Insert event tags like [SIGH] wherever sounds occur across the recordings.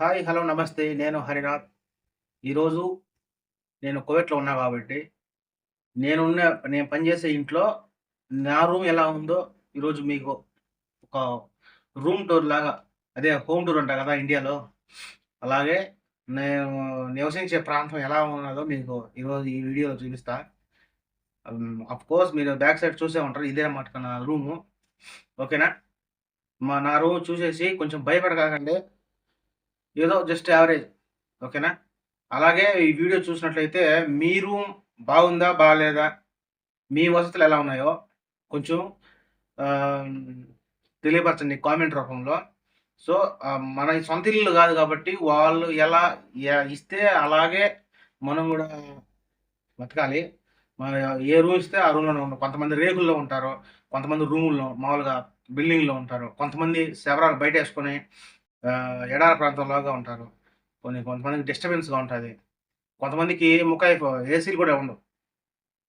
Hi hello నమస్తే. నేను హరినాథ్. ఈరోజు నేను కువైట్లో ఉన్నా కాబట్టి నేనున్న నేను పనిచేసే ఇంట్లో నా రూమ్ ఎలా ఉందో ఈరోజు మీకు ఒక రూమ్ టూర్ లాగా అదే హోమ్ టూర్ అంట కదా ఇండియాలో. అలాగే నేను నివసించే ప్రాంతం ఎలా ఉన్నదో మీకు ఈరోజు ఈ వీడియోలో చూపిస్తా. అఫ్ కోర్స్ మీరు బ్యాక్ సైడ్ చూసే ఉంటారు ఇదే అన్నమాట నా రూము. ఓకేనా? మా నా రూమ్ చూసేసి కొంచెం భయపడకాకండి ఏదో జస్ట్ యావరేజ్ ఓకేనా? అలాగే ఈ వీడియో చూసినట్లయితే మీ రూమ్ బాగుందా బాగాలేదా మీ వసతులు ఎలా ఉన్నాయో కొంచెం తెలియపరచండి కామెంట్ రూపంలో. సో మన సొంత ఇల్లు కాదు కాబట్టి వాళ్ళు ఎలా ఇస్తే అలాగే మనం కూడా బతకాలి. మన ఏ రూమ్ ఇస్తే ఆ రూమ్లోనే ఉంటాం కొంతమంది రేకుల్లో ఉంటారు కొంతమంది రూముల్లో మామూలుగా బిల్డింగ్లో ఉంటారు. కొంతమంది శవరాలు బయట వేసుకొని ఎడార ప్రాంతంలాగా ఉంటారు. కొన్ని కొంతమందికి డిస్టర్బెన్స్గా ఉంటుంది. కొంతమందికి ముఖాయి ఏసీలు కూడా ఉండవు.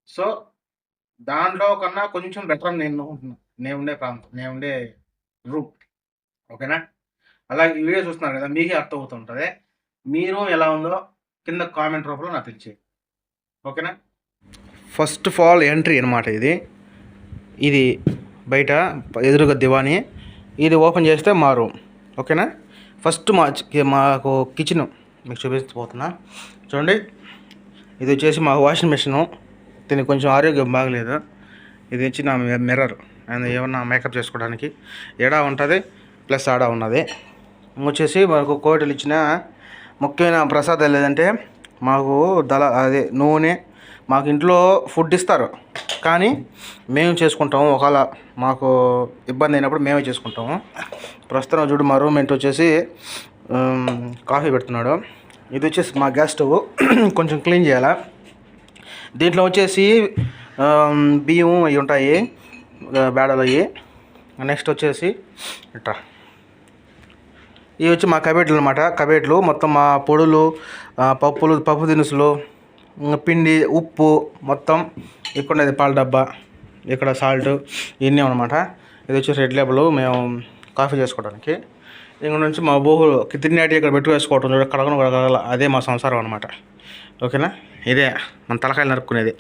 సో దాంట్లో కన్నా కొంచెం బెటర్ నేను నేను ఉండే ప్రాంతం నేను ఉండే రూమ్ ఓకేనా? అలాగే ఈ వీడియో చూస్తున్నారు కదా మీకే అర్థమవుతుంటుంది. మీరు ఎలా ఉందో కింద కామెంట్ రూపంలో నాకు తెలిసి ఓకేనా? ఫస్ట్ ఆఫ్ ఆల్ ఎంట్రీ అనమాట ఇది. ఇది బయట ఎదురుగా దివాని. ఇది ఓపెన్ చేస్తే మా రూమ్ ఓకేనా? ఫస్ట్ మా మాకు కిచెన్ మీకు చూపించబోతున్నా. చూడండి. ఇది వచ్చేసి మా వాషింగ్ మెషిన్ దీనికి కొంచెం ఆరోగ్యం బాగలేదు. ఇది వచ్చి నా మిర్రర్ అండ్ ఏమన్నా మేకప్ చేసుకోవడానికి ఎడా ఉంటుంది ప్లస్ ఆడ ఉన్నది. వచ్చేసి మాకు కోటలు ఇచ్చిన ముఖ్యమైన ప్రసాదాలు ఏదంటే మాకు దళ అదే నూనె మాకు ఇంట్లో ఫుడ్ ఇస్తారు. కానీ మేము చేసుకుంటాము. ఒకవేళ మాకు ఇబ్బంది అయినప్పుడు మేమే చేసుకుంటాము. ప్రస్తుతం చూడు మా రూమ్మేట్ వచ్చేసి కాఫీ పెడుతున్నాడు. ఇది వచ్చేసి మా గ్యాస్ స్టవ్. [CLEARS THROAT] కొంచెం క్లీన్ చేయాలా? దీంట్లో వచ్చేసి బియ్యం అవి ఉంటాయి. బేడలు అవి నెక్స్ట్ వచ్చేసి ఇట్రా. ఇవి వచ్చి మా కబేట్లు అనమాట కబేట్లు మొత్తం మా పొడులు పప్పులు పప్పు దినుసులు పిండి ఉప్పు మొత్తం ఇక్కడ పాల డబ్బా ఇక్కడ సాల్ట్ ఇవన్నీ అనమాట ఇది వచ్చి రెడ్ లేబుల్ మేము కాఫీ చేసుకోవడానికి. ఇక్కడ నుంచి మా బోహులు కితిరినాటి ఇక్కడ పెట్టు వేసుకోవటం చూడ కడగను కడగల అదే మా సంసారం అనమాట ఓకేనా? ఇదే మన తలకాయలు నరుక్కునేది.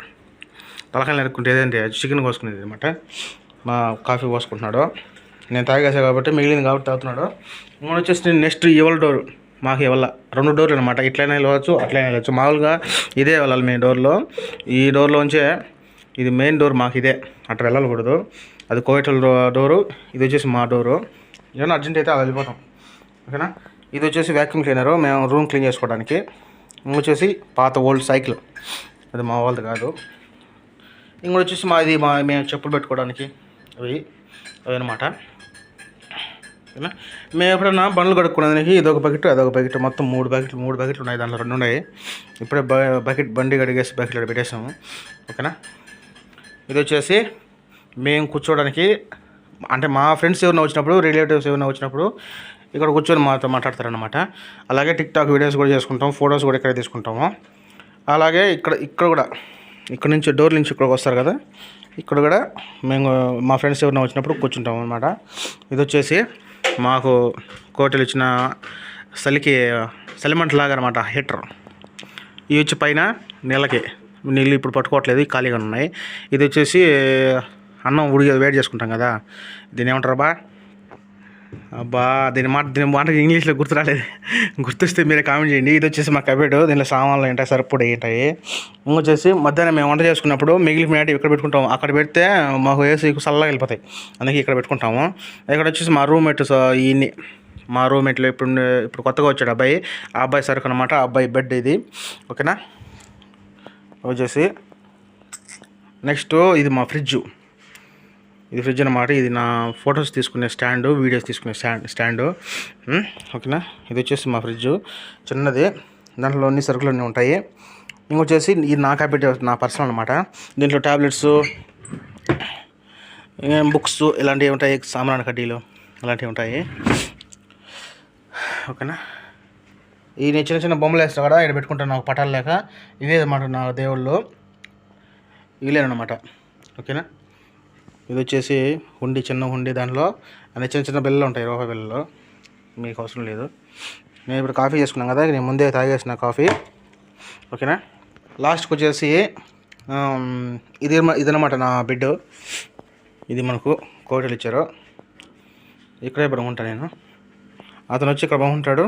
తలకాయలు నరుక్కుంటే ఏదంటే చికెన్ కోసుకునేది అనమాట మా కాఫీ పోసుకుంటున్నాడు నేను తాగేసా కాబట్టి మిగిలింది కాబట్టి తాగుతున్నాడు. ఇంకొక వచ్చేసి నెక్స్ట్ ఇవల్ డోర్. మాకు ఇవ్వాల రెండు డోర్లు అనమాట ఇట్లైనా వెళ్ళవచ్చు అట్లైనా వెళ్ళవచ్చు. మామూలుగా ఇదే వెళ్ళాలి మెయిన్ డోర్లో. ఈ డోర్లోంచే ఇది మెయిన్ డోర్ మాకు ఇదే. అట్లా వెళ్ళకూడదు. అది కోవిటల్ డోరు ఇది వచ్చేసి మా డోరు. ఏమన్నా అర్జెంట్ అయితే అలా వెళ్ళిపోతాం. ఓకేనా? ఇది వచ్చేసి వ్యాక్యూమ్ క్లీనరు మేము రూమ్ క్లీన్ చేసుకోవడానికి. వచ్చేసి పాత ఓల్డ్ సైకిల్ అది మా వాళ్ళది కాదు. ఇంకోటి వచ్చేసి మాది మా మేము చెప్పులు పెట్టుకోవడానికి. అవి అవి అనమాట ఓకేనా? మేము ఎప్పుడన్నా బండ్లు కడుక్కునేదానికి ఇదొక బకెట్ అదొక బకెట్ మొత్తం మూడు బకెట్లు మూడు బకెట్లు ఉన్నాయి దాంట్లో రెండు ఉన్నాయి. ఇప్పుడే బ- బకెట్ బండి కడిగేసి బకెట్లు పెట్టేసాము. ఓకేనా? ఇది వచ్చేసి మేము కూర్చోవడానికి అంటే మా ఫ్రెండ్స్ ఎవరైనా వచ్చినప్పుడు రిలేటివ్స్ ఎవరైనా వచ్చినప్పుడు ఇక్కడ కూర్చొని మాతో మాట్లాడతారనమాట అలాగే టిక్టాక్ వీడియోస్ కూడా చేసుకుంటాం ఫొటోస్ కూడా ఇక్కడ తీసుకుంటాము. అలాగే ఇక్కడ ఇక్కడ కూడా ఇక్కడ నుంచి డోర్ నుంచి ఇక్కడికి వస్తారు కదా? ఇక్కడ కూడా మేము మా ఫ్రెండ్స్ ఎవరైనా వచ్చినప్పుడు కూర్చుంటాం అనమాట ఇది వచ్చేసి మాకు కోటలు ఇచ్చిన చలికి చలిమంట లాగా అనమాట హీటర్. ఇవి వచ్చి పైన నీళ్ళకి. నీళ్ళు ఇప్పుడు పట్టుకోవట్లేదు ఖాళీగా ఉన్నాయి. ఇది వచ్చేసి అన్నం ఉడిగి వేడి చేసుకుంటాం కదా. దీని ఏమంటారు బా అబ్బా దీని మాట దీని మాట ఇంగ్లీష్లో గుర్తు రాలేదు. గుర్తొస్తే మీరే కామెంట్ చేయండి. ఇది వచ్చేసి మా కబేడ్ దీనిలో సామాన్లు ఏంటాయి సరిపడి ఏంటాయి. ఇంకొచ్చేసి మధ్యాహ్నం మేము వంట చేసుకున్నప్పుడు మిగిలిన మ్యాట్ ఇక్కడ పెట్టుకుంటాం అక్కడ పెడితే మాకు వేసి చల్లగా వెళ్ళిపోతాయి. అందుకే ఇక్కడ పెట్టుకుంటాము. ఇక్కడ వచ్చేసి మా రూమ్మేట్ ఈయన్ని మా రూమ్మేట్లో ఇప్పుడు ఇప్పుడు కొత్తగా వచ్చాడు అబ్బాయి. ఆ అబ్బాయి సరుకు అనమాట ఆ అబ్బాయి బెడ్ ఇది. ఓకేనా? వచ్చేసి నెక్స్ట్ ఇది మా ఫ్రిడ్జ్. ఇది ఫ్రిడ్జ్ అనమాట ఇది నా ఫొటోస్ తీసుకునే స్టాండ్ వీడియోస్ తీసుకునే స్టాండ్ స్టాండ్ ఓకేనా? ఇది వచ్చేసి మా ఫ్రిడ్జ్ చిన్నది. దాంట్లో అన్ని సరుకులు అన్నీ ఉంటాయి. ఇంకొచ్చేసి ఇది నా క్యాపిట్ నా పర్సనల్ అనమాట దీంట్లో ట్యాబ్లెట్స్ బుక్స్ ఇలాంటివి ఉంటాయి. సామాన్ కడ్డీలు ఇలాంటివి ఉంటాయి. ఓకేనా? ఈ నేను చిన్న చిన్న బొమ్మలు వేస్తాను కూడా ఇక్కడ పెట్టుకుంటాను నాకు పటాలు లేక. ఇవే అనమాట నా దేవుళ్ళు. ఇవ్వలేనమాట ఓకేనా? ఇది వచ్చేసి హుండీ చిన్న హుండీ దాంట్లో అన్ని చిన్న చిన్న బిల్లలు ఉంటాయి ఇరవై బిల్లలు. మీకు అవసరం లేదు. నేను ఇప్పుడు కాఫీ చేసుకున్నాను కదా నేను ముందే తాగేసిన కాఫీ. ఓకేనా? లాస్ట్కి వచ్చేసి ఇది ఇదనమాట నా బిడ్ ఇది మనకు కోటలు ఇచ్చారు. ఇక్కడే ఇప్పుడు ఉంటాను నేను. అతను వచ్చి ఇక్కడ బాగుంటాడు.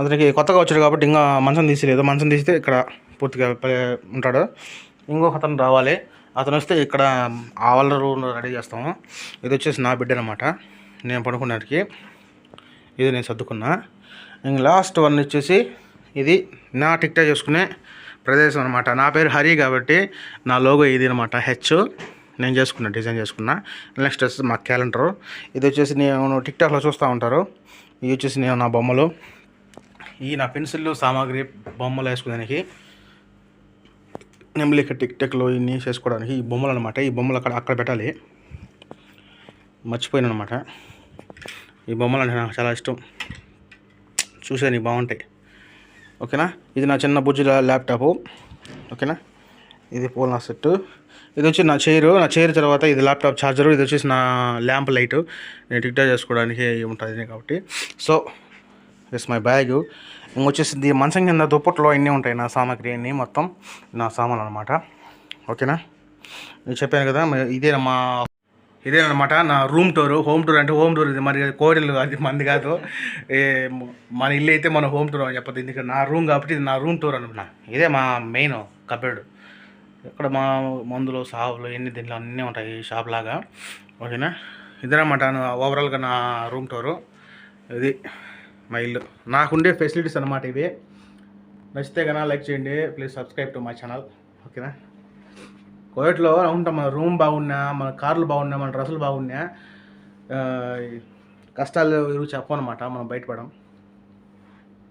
అతనికి కొత్తగా వచ్చాడు కాబట్టి ఇంకా మంచం తీసిలేదు. మంచం తీస్తే ఇక్కడ పూర్తిగా ఉంటాడు. ఇంకొక అతను రావాలి. అతను వస్తే ఇక్కడ ఆవల రూమ్ రెడీ చేస్తాము. ఇది వచ్చేసి నా బిడ్డ అనమాట నేను పడుకున్నానికి ఇది నేను సర్దుకున్నా. ఇంక లాస్ట్ వన్ వచ్చేసి ఇది నా టిక్టాక్ చేసుకునే ప్రదేశం అనమాట నా పేరు హరి కాబట్టి నా లోగో ఇది అనమాట హెచ్ నేను చేసుకున్నా డిజైన్ చేసుకున్నా. నెక్స్ట్ వచ్చేసి మా క్యాలెండరు ఇది వచ్చేసి నేను టిక్టాక్లో చూస్తూ ఉంటారు. ఇవి వచ్చేసి నేను నా బొమ్మలు. ఈ నా పెన్సిల్ సామాగ్రి బొమ్మలు వేసుకునేదానికి నెమ్మలిక టిక్ టెక్లో ఇన్ని చేసుకోవడానికి ఈ బొమ్మలు అనమాట ఈ బొమ్మలు అక్కడ అక్కడ పెట్టాలి. మర్చిపోయాను అనమాట ఈ బొమ్మలు అంటే నాకు చాలా ఇష్టం. చూసేది బాగుంటాయి. ఓకేనా? ఇది నా చిన్న బుజ్జి ల్యాప్టాప్. ఓకేనా? ఇది పోల్ నా సెట్ ఇది వచ్చి నా చైరు. నా చైర్ తర్వాత ఇది ల్యాప్టాప్ ఛార్జరు. ఇది వచ్చేసి నా ల్యాంప్ లైట్. నేను టిక్టాక్ చేసుకోవడానికి ఉంటుంది కాబట్టి. సో ఇట్స్ మై బ్యాగ్ ఇంకొచ్చేసి మంచం కింద దుప్పట్లో అన్నీ ఉంటాయి నా సామాగ్రి అన్నీ మొత్తం నా సామాన్లు అనమాట ఓకేనా? నేను చెప్పాను కదా ఇదే మా ఇదేనమాట నా రూమ్ టూర్. హోమ్ టూర్ అంటే హోమ్ టూర్ ఇది. మరి కోడలు అది మంది కాదు. మన ఇల్లు అయితే మన హోమ్ టూర్ అని చెప్పదు ఎందుకంటే నా రూమ్ కాబట్టి ఇది నా రూమ్ టూర్ అనుకున్నా ఇదే మా మెయిన్ కబెడ్ ఇక్కడ మా మందులు సాగులు ఎన్ని దీంట్లో అన్నీ ఉంటాయి షాప్ లాగా. ఓకేనా? ఇదేనమాట ఓవరాల్గా నా రూమ్ టూరు. ఇది మా ఇల్లు నాకుండే ఫెసిలిటీస్ అనమాట ఇవి. నచ్చితే కన్నా లైక్ చేయండి please subscribe to my channel ఓకేనా? కోవిడ్లో ఉంటాం మన రూమ్ బాగున్నా మన కార్లు బాగున్నా మన డ్రెస్సులు బాగున్నా కష్టాలు ఎవరు చెప్పనమాట మనం బయటపడడం.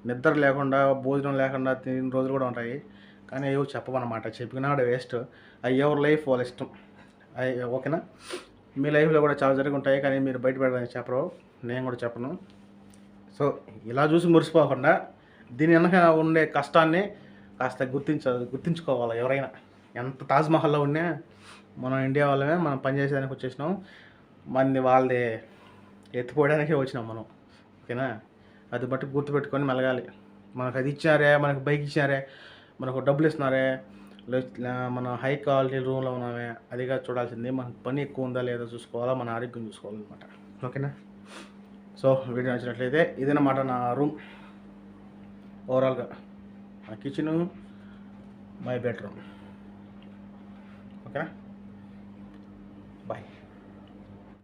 నిద్ర లేకుండా భోజనం లేకుండా తిని రోజులు కూడా ఉంటాయి. కానీ ఎవరు చెప్పమన్నమాట చెప్పినా కూడా వేస్ట్ అవి ఎవరి లైఫ్ వాళ్ళ ఇష్టం. ఓకేనా? మీ లైఫ్లో కూడా చాలా జరిగి ఉంటాయి కానీ మీరు బయటపడడానికి చెప్పరు. నేను కూడా చెప్పను. సో ఇలా చూసి మురిసిపోకుండా దీని వెనక ఉండే కష్టాన్ని కాస్త గుర్తించ గుర్తించుకోవాలి ఎవరైనా. ఎంత తాజ్మహల్లో ఉన్నా మనం ఇండియా వాళ్ళమే మనం పనిచేసేదానికి వచ్చేసినాం. మంది వాళ్ళది ఎత్తిపోయడానికే వచ్చినాం మనం. ఓకేనా? అది బట్టి గుర్తుపెట్టుకొని మెలగాలి. మనకు అది ఇచ్చారే మనకు బైక్ ఇచ్చారే మనకు డబ్బులు ఇస్తున్నారే లే- మన హై క్వాలిటీ రూమ్లో ఉన్నామే అదిగా చూడాల్సింది. మనకు పని ఎక్కువ ఉందా లేదా చూసుకోవాలా మన ఆరోగ్యం చూసుకోవాలన్నమాట. ఓకేనా? సో వీడియో నచ్చినట్లయితే ఇదన్నమాట నా రూమ్ ఓవరాల్గా. నా కిచెను మై బెడ్రూమ్. ఓకేనా?